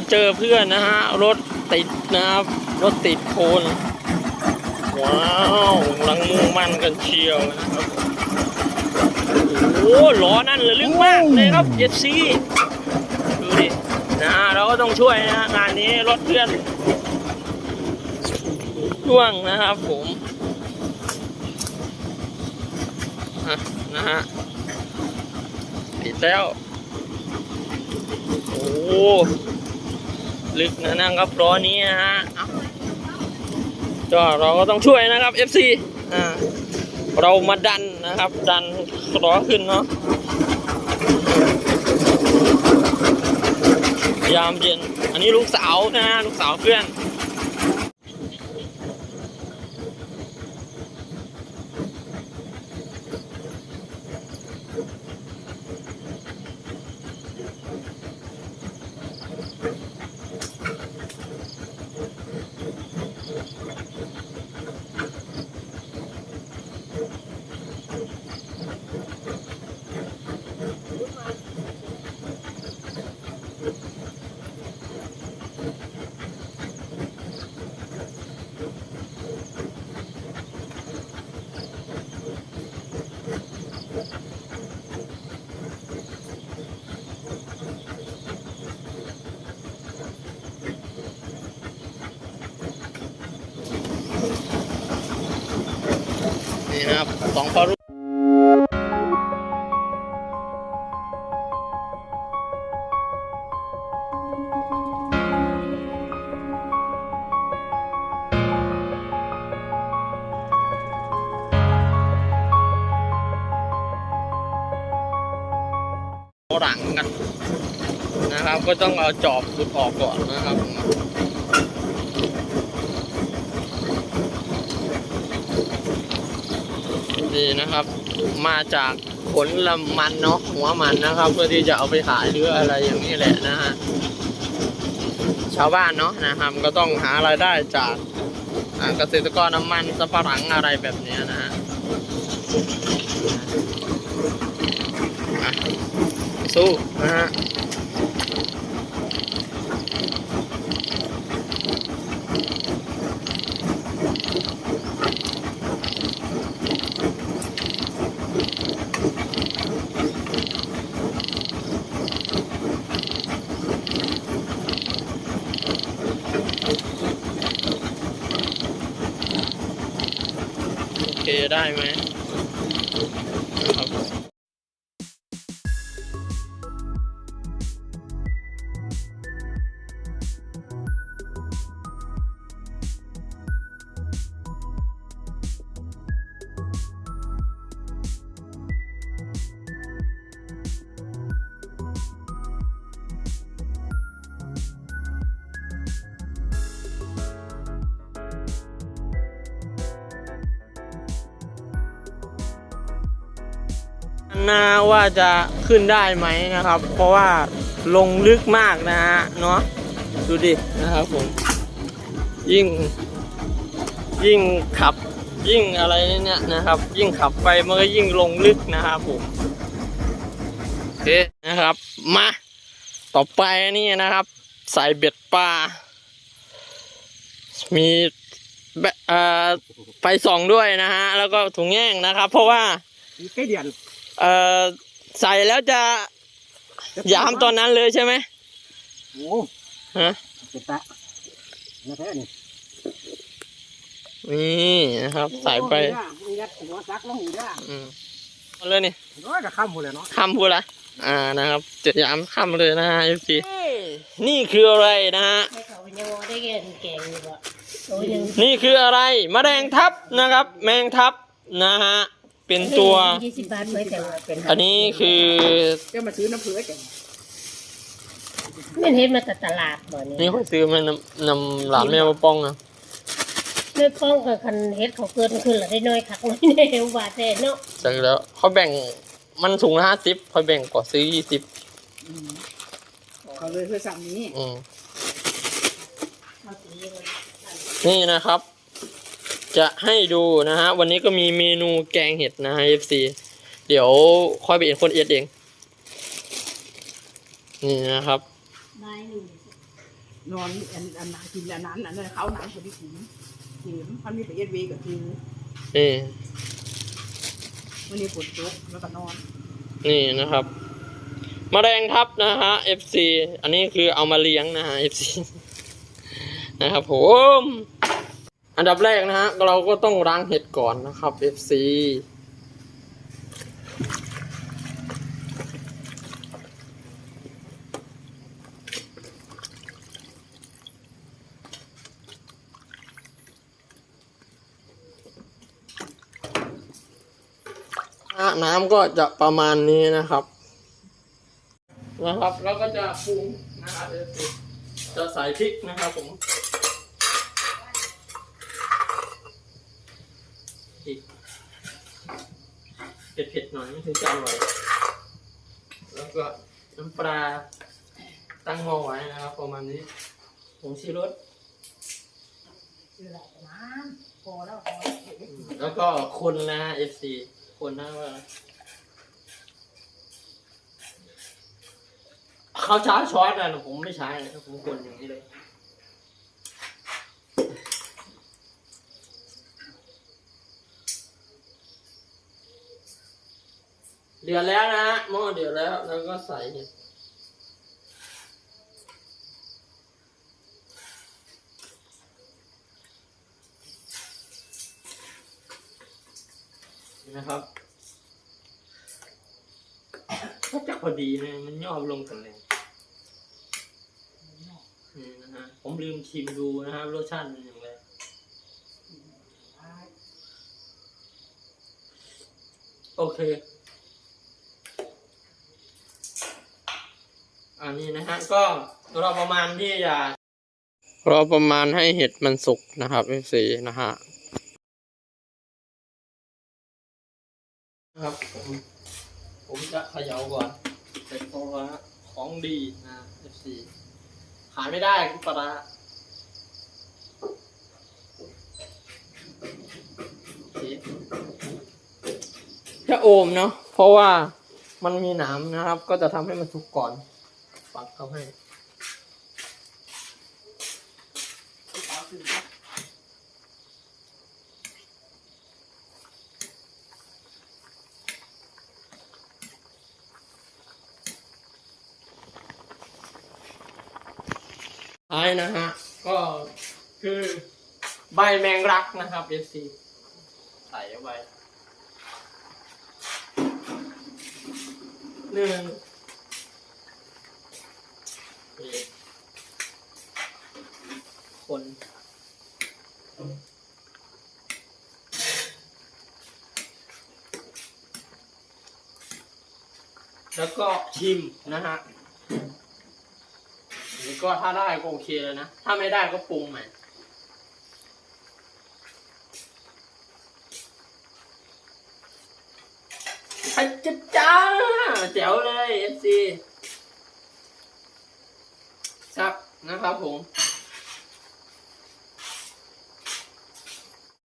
มาเจอเพื่อนนะฮะ รถติดนะครับ รถติดโคน ว้าวกำลังมุ่งมั่นกันเชียวนะครับ โอ้ล้อนั่นเลยลึกมากเลยครับเอฟซีดูดิ นะฮะ เราก็ต้องช่วยนะฮะ งานนี้รถเพื่อนช่วงนะครับผมอะนะฮะติดแล้ว โอ้ ลึกนะนั่งครับล้อนี้นะฮะก็เราก็ต้องช่วยนะครับ FC อ่าเรามาดันนะครับ ดันล้อขึ้นเนาะยามเย็น อันนี้ลูกสาวนะฮะลูกสาวเพื่อน นะครับสองพอรุ่หลังกันนะครับ ก็ต้องเอาจอบขุดออกก่อนนะครับ นี่นะครับ มาจากผลละมันเนาะหัวมันนะครับ เพื่อที่จะเอาไปขายหรืออะไรอย่างนี้แหละนะฮะชาวบ้านเนาะนะครับก็ต้องหารายได้จากเกษตรกรน้ำมันสับปะหลังอะไรแบบนี้นะฮะสู้นะฮะ ได้ไหม นาว่าจะขึ้นได้ไหมนะครับ เพราะว่าลงลึกมากนะฮะเนาะดูดินะครับผม ยิ่ง ยิ่งขับ ยิ่งอะไรเนี่ยนะครับ ยิ่งขับไปมันก็ยิ่งลงลึกนะครับผมโอเคนะครับ มาต่อไปนี่นะครับ ใส่เบ็ดปลา มีเอ่อไฟส่องด้วยนะฮะ แล้วก็ถุงแย่งนะครับ เพราะว่าใกล้เดือน เอ่อใส่แล้วจะยามตอนนั้นเลยใช่ไหมโอ้ฮะเจ็บตะนะแท้นี่นี่นะครับ ใส่ไปโอ้ยยัดหัวซักลงอีกแล้วอืมเอาเลยนี่ร้อยกับข้ามหมดเลยเนาะคำพูดละอ่านะครับจะยามคำเลยนะฮะพี่นี่คืออะไรนะฮะให้เขายังว่าได้เงินเก่งอยู่บ่โอ้ยยังนี่คืออะไรมะแรงทับนะครับ แมงทับนะฮะ เป็นตัว ยี่สิบบาทไว้แต่ว่าเป็นอันนี้คือจะมาซื้อน้ำเผือกกันมันเห็นมาแต่ตลาดบ่นี่นี่เขาซื้อมานำนำหลานแม่มาป้องนะไม่ป้องกับคันเฮ็ดเขาเกินขึ้นละได้น้อยคักน้อยแน่ว่าแต่เนาะจากแล้วเขาแบ่งมันถุงละห้าสิบเขาแบ่งกว่าซื้อยี่สิบเขาเลยเพื่อสั่งนี้อืมเอาสีมันนี่นะครับ จะให้ดูนะฮะ วันนี้ก็มีเมนูแกงเห็ดนะฮะ FC เดี๋ยวค่อยไปเอ็นคนเอ็ดเอง นี่นะครับใบหนึ่งนอนอันอันนั้นกินอันนั้นอันนั้นเขาหนังคนที่กินเข็มพันมีไปเอ็ดเวกับคือนี่วันนี้ฝนตกแล้วก็นอน นี่นะครับมแมลงทับนะฮะ FC อันนี้คือเอามาเลี้ยงนะฮะ FC นะครับผม อันดับแรกนะฮะเราก็ต้องล้างเห็ดก่อนนะครับ FC น้ำก็จะประมาณนี้นะครับ นะครับ แล้วก็จะปรุงนะครับเดี๋ยวจะใส่พริกนะครับผม พริกเผ็ดๆหน่อยมันถึงจะอร่อย แล้วก็น้ำปลาตั้งหม้อไว้นะครับประมาณนี้ผงชีรสคืออะไรน้ำพอแล้วพอแล้วแล้วก็คนนะ FC คนนะว่าเขาช้าช้อนนะผมไม่ใช้นะผมคนอย่างนี้เลย ดือดแล้วนะฮะหม้อเดือดแล้วแล้วก็ใส่เห็ดนะครับก็จะพอดีนะมันย่อลงกันเลยนี่นะฮะผมลืมชิมดูนะครับรสชาติเป็นอย่างไรโอเค นนี้นะฮะก็รอประมาณที่จะรอประมาณให้เห็ดมันสุกนะครับเอฟซีนะฮะครับผมผมจะเขย่าก่อนเป็นตัวของดีนะเอฟซีขายไม่ได้คือปลาร้าโอเคจะโอมเนาะเพราะว่ามันมีหนามนะครับ ก็จะทำให้มันสุกก่อน ปักเข้าให้ท้ายนะฮะ ก็คือใบแมงรักนะครับ FC ใส่เข้าไปหนึ่ง คนแล้วก็ชิมนะฮะนี่ก็ถ้าได้ก็โอเคเลยนะ ถ้าไม่ได้ก็ปรุงใหม่ไอ้จิ๊บจ้าแจ๋วเลยเอฟซีครับนะครับผม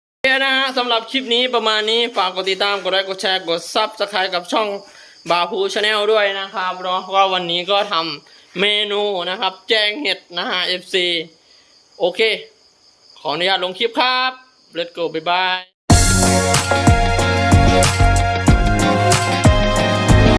โอเคนะฮะ สำหรับคลิปนี้ประมาณนี้ฝากกดติดตามกดไลค์กดแชร์กดซับสไครต์กับช่องบาพูชาแนลด้วยนะครับเนาะว่าวันนี้ก็ทำเมนูนะครับ แจงเห็ดนะฮะ FC โอเค ขออนุญาตลงคลิปครับ let's go บ๊ายบาย